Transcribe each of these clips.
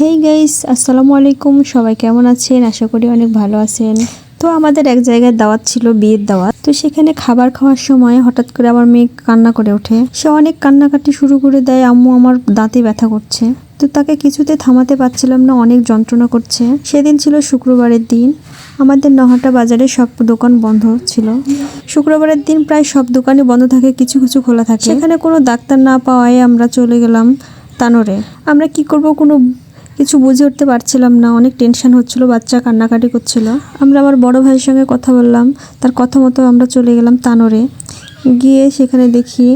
Hey guys আসসালামু আলাইকুম। সবাই কেমন আছেন? আশা করি অনেক ভালো আছেন। তো আমাদের এক জায়গায় দাওয়াত ছিল বিয়ের দাওয়াত। তো সেখানে খাবার খাওয়ার সময় হঠাৎ করে আমার মেয়ে কান্না করে ওঠে। সে অনেক কান্নাকাটি শুরু করে দেয়, আম্মু, আমার দাঁতে ব্যথা করছে। তো তাকে কিছুতে থামাতে পারছিলাম না, অনেক যন্ত্রণা করছে। সেদিন ছিল শুক্রবারের দিন। আমাদের নহাটা বাজারে সব দোকান বন্ধ ছিল। শুক্রবারের দিন প্রায় সব দোকানই বন্ধ থাকে, কিছু কিছু খোলা থাকে। সেখানে কোনো ডাক্তার না পাওয়ায় আমরা চলে গেলাম তানোরে। আমরা কি করব কোনো কিছু বুঝে উঠতে পারছিলাম না, অনেক টেনশন হচ্ছিল, বাচ্চা কান্নাকাটি করছিল। আমরা আমার বড় ভাইয়ের সঙ্গে কথা বললাম, তার কথা মতো আমরা চলে গেলাম তানোরে। গিয়ে সেখানে দেখি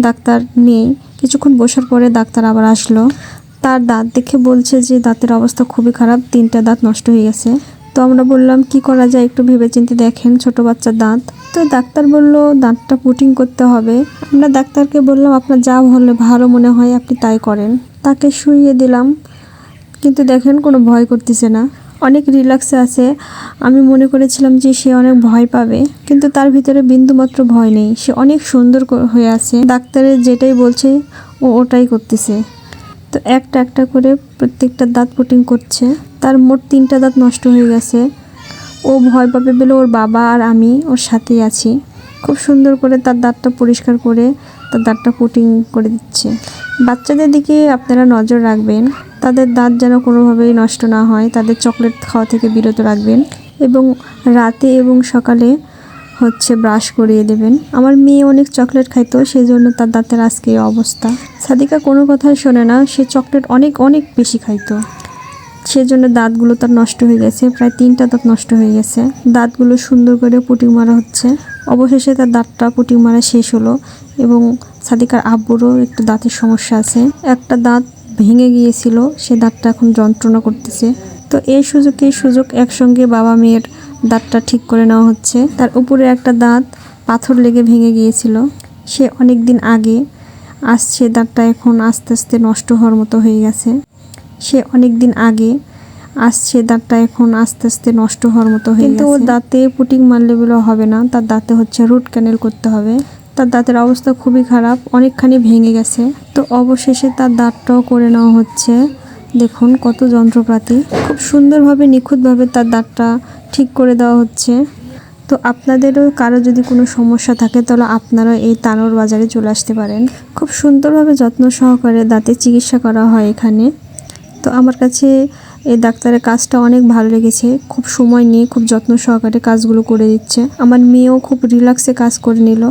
ডাক্তার নেই, কিছুক্ষণ বসার পরে ডাক্তার আবার আসলো। তার দাঁত দেখে বলছে যে দাঁতের অবস্থা খুবই খারাপ, তিনটা দাঁত নষ্ট হয়ে গেছে। তো আমরা বললাম, কি করা যায় একটু ভেবেচিন্তে দেখেন ছোট বাচ্চার দাঁত? তো ডাক্তার বলল, দাঁতটা পুটিং করতে হবে। আমরা ডাক্তারকে বললাম, আপনার যা হলে ভালো মনে হয় আপনি তাই করেন। তাকে শুইয়ে দিলাম। কিন্তু দেখেন কোনো ভয় করতেছে না। অনেক রিল্যাক্সে আছে। আমি মনে করেছিলাম যে সে অনেক ভয় পাবে, কিন্তু তার ভিতরে বিন্দুমাত্র ভয় নেই। সে অনেক সুন্দর হয়ে আছে। ডাক্তারের যেটাই বলছে, ও ওটাই করতেছে। তো একটা একটা করে প্রত্যেকটা দাঁত পুটিং করছে। তার মোট তিনটা দাঁত নষ্ট হয়ে গেছে। ও ভয় পাবে বলে ওর বাবা আর আমি ওর সাথেই আছি। খুব সুন্দর করে তার দাঁতটা পরিষ্কার করে তার দাঁতটা পুটিং করে দিচ্ছে। বাচ্চাদের দিকে আপনারা নজর রাখবেন। তাদের দাঁত যেন কোনোভাবেই নষ্ট না হয়, তাদের চকলেট খাওয়া থেকে বিরত রাখবেন এবং রাতে এবং সকালে হচ্ছে ব্রাশ করিয়ে দেবেন। আমার মেয়ে অনেক চকলেট খাইতো সেই জন্য তার দাঁতের আজকে অবস্থা। সাদিকা কোনো কথাই শোনে না, সে চকলেট অনেক অনেক বেশি খাইতো। সেজন্য দাঁতগুলো তার নষ্ট হয়ে গেছে, প্রায় তিনটা দাঁত নষ্ট হয়ে গেছে। দাঁতগুলো সুন্দর করে পুটিং মারা হচ্ছে। অবশেষে তার দাঁতটা পুটিং মারা শেষ হলো এবং সাদিকার আব্বুরও একটু দাঁতের সমস্যা আছে। একটা দাঁত ভেঙে গিয়েছিল সে দাঁতটা এখন যন্ত্রণা করতেছে। তো এই সুযোগে সুযোগ একসঙ্গে বাবা মেয়ের দাঁতটা ঠিক করে নেওয়া হচ্ছে। তার উপরে একটা দাঁত পাথর লেগে ভেঙে গিয়েছিল। সে অনেক দিন আগে আসছে দাঁতটা এখন আস্তে আস্তে নষ্ট হওয়ার মতো হয়ে গেছে। সে অনেক দিন আগে আসছে দাঁতটা এখন আস্তে আস্তে নষ্ট হওয়ার মতো হয়ে কিন্তু ওর দাঁতে পুটিং মারলে বলে হবে না তার দাঁতে হচ্ছে রুট ক্যানেল করতে হবে। তার দাঁতের অবস্থা খুবই খারাপ, অনেকখানি ভেঙে গেছে। তো অবশেষে তার দাঁতটাও করে নেওয়া হচ্ছে। দেখুন কত যন্ত্রপাতি। খুব সুন্দরভাবে, নিখুঁতভাবে তার দাঁতটা ঠিক করে দেওয়া হচ্ছে। তো আপনাদেরও কারও যদি কোনো সমস্যা থাকে, তাহলে আপনারা এই তানোর বাজারে চলে আসতে পারেন। খুব সুন্দরভাবে যত্ন সহকারে দাঁতের চিকিৎসা করা হয় এখানে। তো আমার কাছে এই ডাক্তারের কাজটা অনেক ভালো লেগেছে। খুব সময় নিয়ে খুব যত্ন সহকারে কাজগুলো করে দিচ্ছে। আমার মেয়েও খুব রিল্যাক্সে কাজ করে নিল।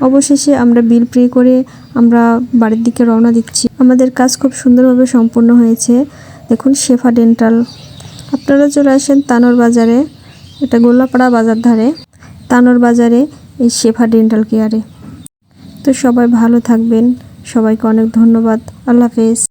অবশেষে আমরা বিল প্রে করে আমরা বাড়ির দিকে রওনা দিচ্ছি। আমাদের কাজ খুব সুন্দরভাবে সম্পন্ন হয়েছে। দেখুন, শেফা ডেন্টাল। আপনারা চলে আসেন তানোর বাজারে। এটা গোল্লাপাড়া বাজার ধারে। তানোর বাজারে, এই শেফা ডেন্টাল কেয়ারে। তো সবাই ভালো থাকবেন। সবাইকে অনেক ধন্যবাদ। আল্লাহ হাফেজ।